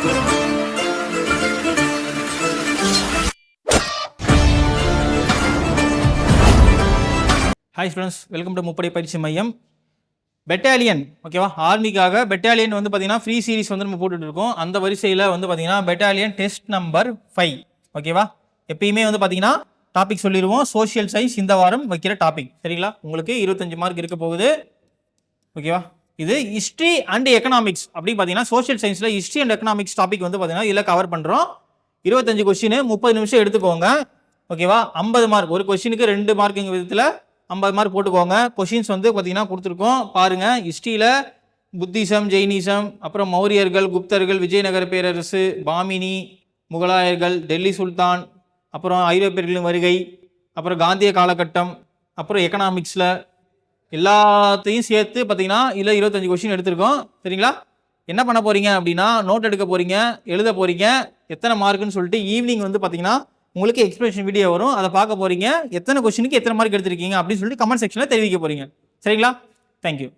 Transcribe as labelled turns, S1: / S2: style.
S1: Hi students welcome to முப்படை பயிற்சி மையம் பெட்டாலியன் ஓகேவா ஆர்மிக்காக பெட்டாலியன் வந்து பார்த்தீங்கன்னா ஃப்ரீ சீரிஸ் வந்து நம்ம போட்டுட்டு இருக்கோம். அந்த வரிசையில் வந்து பார்த்தீங்கன்னா பெட்டாலியன் டெஸ்ட் நம்பர் ஃபைவ் ஓகேவா எப்பயுமே வந்து பார்த்தீங்கன்னா டாபிக் சொல்லிடுவோம். சோஷியல் சயின்ஸ் இந்த வாரம் வைக்கிற டாபிக் சரிங்களா? உங்களுக்கு இருபத்தஞ்சு மார்க் இருக்க போகுது. ஓகேவா இது ஹிஸ்ட்ரி அண்ட் எக்கனாமிக்ஸ் அப்படின்னு பார்த்தீங்கன்னா சோஷியல் சயின்ஸில் ஹிஸ்ட்ரி அண்ட் எக்கனாமிக்ஸ் டாபிக் வந்து பார்த்தீங்கன்னா இதில் கவர் பண்ணுறோம் இருபத்தஞ்சு கொஸ்டின் முப்பது நிமிஷம் எடுத்துக்கோங்க. ஓகேவா ஐம்பது மார்க் ஒரு கொஸ்டினுக்கு ரெண்டு மார்க்குங்க விதத்தில் ஐம்பது மார்க் போட்டுக்கோங்க. கொஷின்ஸ் வந்து பார்த்தீங்கன்னா கொடுத்துருக்கோம். பாருங்கள் ஹிஸ்ட்ரியில் புத்திசம் ஜெயினிசம் அப்புறம் மௌரியர்கள் குப்தர்கள் விஜயநகர பேரரசு பாமினி முகலாயர்கள் டெல்லி சுல்தான் அப்புறம் ஐரோப்பியர்களின் வருகை அப்புறம் காந்திய காலகட்டம் அப்புறம் எக்கனாமிக்ஸில் எல்லாத்தையும் சேர்த்து பார்த்தீங்கன்னா இல்லை இருபத்தஞ்சு கொஸ்டின் எடுத்திருக்கோம். சரிங்களா? என்ன பண்ண போறீங்க அப்படின்னா நோட் எடுக்க போறீங்க எழுத போறீங்க எத்தனை மார்க்குன்னு சொல்லிட்டு ஈவினிங் வந்து பார்த்தீங்கன்னா உங்களுக்கு எக்ஸ்பிளேஷன் வீடியோ வரும். அதை பார்க்க போறீங்க. எத்தனை கொஸ்டினுக்கு எத்தனை மார்க் எடுத்திருக்கீங்க அப்படின்னு சொல்லிட்டு கமெண்ட் செக்ஷனில் தெரிவிக்க போறீங்க. சரிங்களா? தேங்க்யூ